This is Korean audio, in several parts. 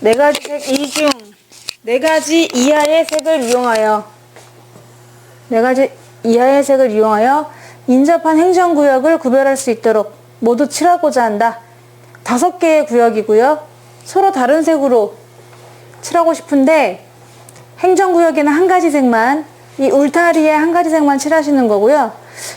네 가지 색 이중 네 가지 이하의 색을 이용하여 네 가지 이하의 색을 이용하여 인접한 행정구역을 구별할 수 있도록 모두 칠하고자 한다. 다섯 개의 구역이고요. 서로 다른 색으로 칠하고 싶은데 행정구역에는 한 가지 색만 이 울타리에 한 가지 색만 칠하시는 거고요.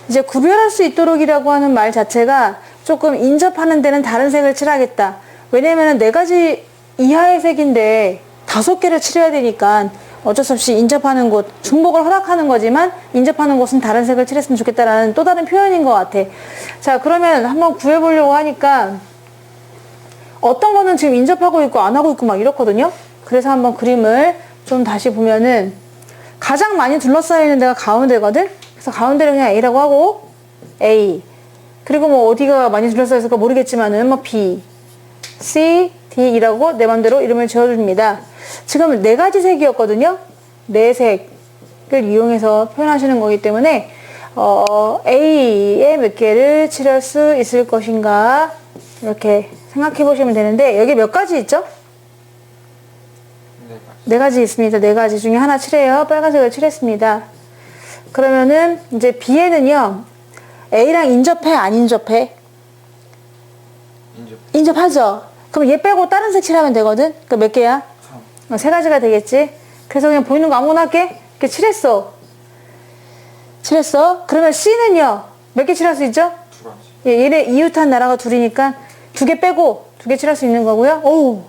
이제 구별할 수 있도록이라고 하는 말 자체가 조금 인접하는 데는 다른 색을 칠하겠다. 왜냐면은 네 가지 이하의 색인데 다섯 개를 칠해야 되니까 어쩔 수 없이 인접하는 곳, 중복을 허락하는 거지만 인접하는 곳은 다른 색을 칠했으면 좋겠다라는 또 다른 표현인 것 같아. 자, 그러면 한번 구해보려고 하니까 어떤 거는 지금 인접하고 있고 안 하고 있고 막 이렇거든요. 그래서 한번 그림을 좀 다시 보면은 가장 많이 둘러싸여 있는 데가 가운데거든. 그래서 가운데를 그냥 A라고 하고 A. 그리고 뭐 어디가 많이 둘러싸여 있을까 모르겠지만은 뭐 B, C, D이라고 내 맘대로 이름을 지어줍니다. 지금 네 가지 색이었거든요. 네 색을 이용해서 표현하시는 거기 때문에 어, A에 몇 개를 칠할 수 있을 것인가 이렇게 생각해 보시면 되는데 여기 몇 가지 있죠? 네, 네 가지 있습니다. 네 가지 중에 하나 칠해요. 빨간색을 칠했습니다. 그러면은 이제 B에는요. A랑 인접해 안 인접해? 인접 인접하죠. 그럼 얘 빼고 다른 색 칠하면 되거든. 그 몇 개야? 3 어, 세 가지가 되겠지. 그래서 그냥 보이는 거 아무거나 할게. 이렇게 칠했어. 칠했어. 그러면 C는요. 몇 개 칠할 수 있죠? 두 가지 예, 얘네 이웃한 나라가 둘이니까 두 개 빼고 두 개 칠할 수 있는 거고요. 오.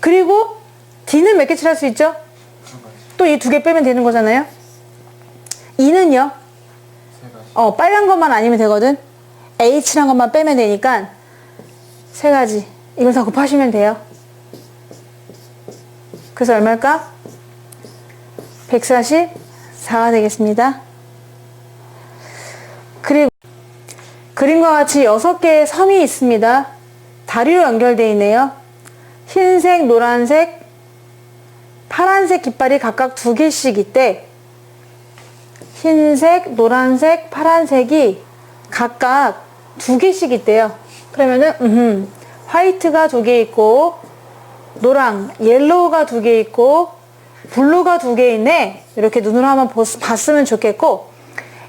그리고 D는 몇 개 칠할 수 있죠? 또 이 두 개 빼면 되는 거잖아요. E는요. 어, 빨간 것만 아니면 되거든. 칠한 것만 빼면 되니까 세 가지. 이걸 다 곱하시면 돼요. 그래서 얼마일까? 144가 되겠습니다. 그리고 그림과 같이 6개의 섬이 있습니다. 다리로 연결되어 있네요. 흰색, 노란색, 파란색 깃발이 각각 두 개씩 있대. 흰색, 노란색, 파란색이 각각 두 개씩 있대요. 그러면은 음, 화이트가 두 개 있고 노랑, 옐로우가 두 개 있고 블루가 두 개 있네. 이렇게 눈으로 한번 봤으면 좋겠고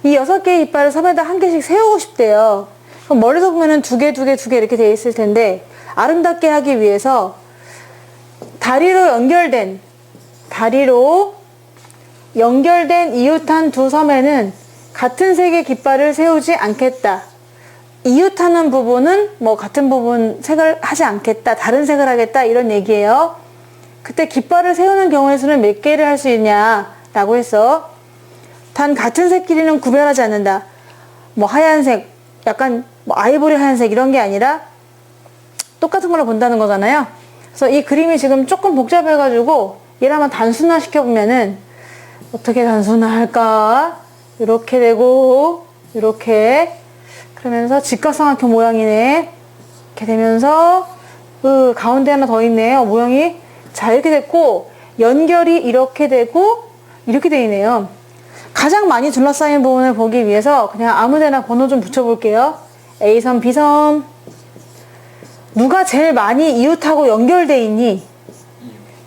이 여섯 개의 이빨을 섬에다 한 개씩 세우고 싶대요. 그럼 멀리서 보면은 두 개, 두 개, 두 개 이렇게 돼 있을 텐데 아름답게 하기 위해서 다리로 연결된 다리로 연결된 이웃한 두 섬에는 같은 색의 깃발을 세우지 않겠다. 이웃하는 부분은 뭐 같은 부분 색을 하지 않겠다. 다른 색을 하겠다. 이런 얘기예요. 그때 깃발을 세우는 경우의 수는 몇 개를 할 수 있냐 라고 해서 단 같은 색끼리는 구별하지 않는다. 뭐 하얀색, 약간 뭐 아이보리 하얀색 이런 게 아니라 똑같은 걸로 본다는 거잖아요. 그래서 이 그림이 지금 조금 복잡해가지고 얘를 한번 단순화 시켜보면은 어떻게 단순화할까? 이렇게 되고 이렇게 그러면서 직각삼각형 모양이네. 이렇게 되면서 그 가운데 하나 더 있네. 요 모양이 자 이렇게 됐고 연결이 이렇게 되고 이렇게 돼 있네요. 가장 많이 둘러싸인 부분을 보기 위해서 그냥 아무데나 번호 좀 붙여볼게요. A섬, B섬. 누가 제일 많이 이웃하고 연결돼 있니?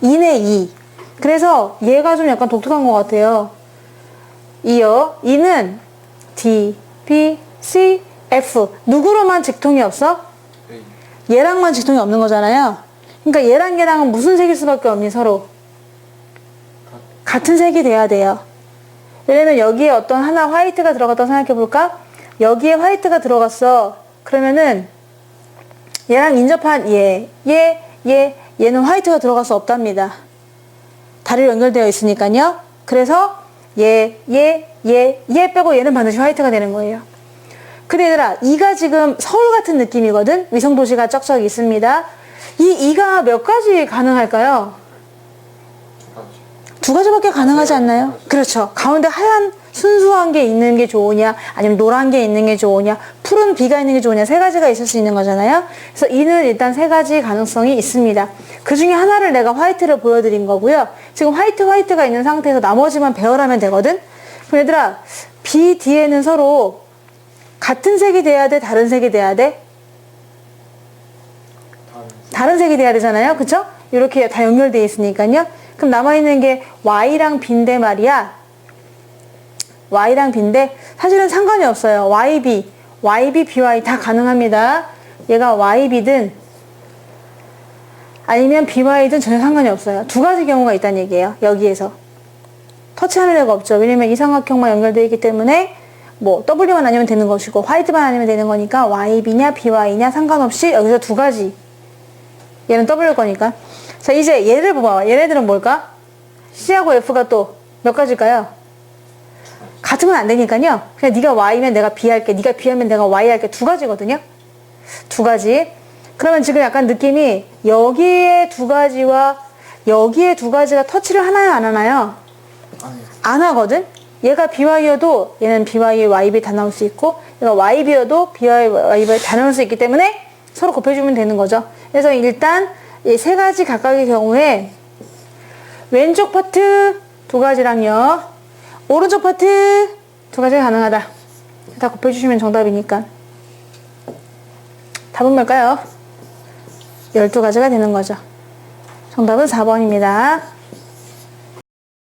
2네 2. 그래서 얘가 좀 약간 독특한 것 같아요. 이어 2는 D, B, C, F. 누구로만 직통이 없어? 얘랑만 직통이 없는 거잖아요. 그러니까 얘랑 얘랑은 무슨 색일 수밖에 없니 서로? 같은 색이 돼야 돼요. 왜냐면 여기에 어떤 하나 화이트가 들어갔다고 생각해 볼까? 여기에 화이트가 들어갔어. 그러면은 얘랑 인접한 얘, 얘, 얘, 얘는 화이트가 들어갈 수 없답니다. 다리로 연결되어 있으니까요. 그래서 얘, 얘, 얘, 얘 빼고 얘는 반드시 화이트가 되는 거예요. 근데 얘들아, 이가 지금 서울 같은 느낌이거든? 위성도시가 쩍쩍 있습니다. 이 이가 몇 가지 가능할까요? 두 가지 두 가지밖에 가능하지 않나요? 그렇죠. 가운데 하얀 순수한 게 있는 게 좋으냐, 아니면 노란 게 있는 게 좋으냐, 푸른 비가 있는 게 좋으냐, 세 가지가 있을 수 있는 거잖아요. 그래서 이는 일단 세 가지 가능성이 있습니다. 그 중에 하나를 내가 화이트를 보여드린 거고요. 지금 화이트, 화이트가 있는 상태에서 나머지만 배열하면 되거든? 그럼 얘들아, B, D에는 서로 같은 색이 돼야 돼, 다른 색이 돼야 돼? 다른 색이 돼야 되잖아요. 그쵸? 이렇게 다 연결되어 있으니까요. 그럼 남아있는 게 Y랑 B인데 말이야. Y랑 B인데 사실은 상관이 없어요. YB, YB, BY 다 가능합니다. 얘가 YB든 아니면 BY든 전혀 상관이 없어요. 두 가지 경우가 있다는 얘기예요. 여기에서. 터치하는 애가 없죠. 왜냐면 이 삼각형만 연결되어 있기 때문에 뭐 W만 아니면 되는 것이고 화이트만 아니면 되는 거니까 YB냐 BY냐 상관없이 여기서 두 가지 얘는 W 거니까. 자, 이제 얘를 봐봐. 얘네들은 뭘까? C하고 F가 또 몇 가지일까요? 같으면 안 되니까요. 그냥 네가 Y면 내가 B 할게. 네가 B 하면 내가 Y 할게. 두 가지거든요. 두 가지. 그러면 지금 약간 느낌이 여기에 두 가지와 여기에 두 가지가 터치를 하나요, 안 하나요? 안 하거든? 얘가 BY여도 얘는 BY, YB 다 나올 수 있고 얘가 YB여도 BY, YB 다 나올 수 있기 때문에 서로 곱해주면 되는 거죠. 그래서 일단 이 세 가지 각각의 경우에 왼쪽 파트 두 가지랑요 오른쪽 파트 두 가지가 가능하다. 다 곱해주시면 정답이니까 답은 뭘까요? 12가지가 되는 거죠. 정답은 4번입니다.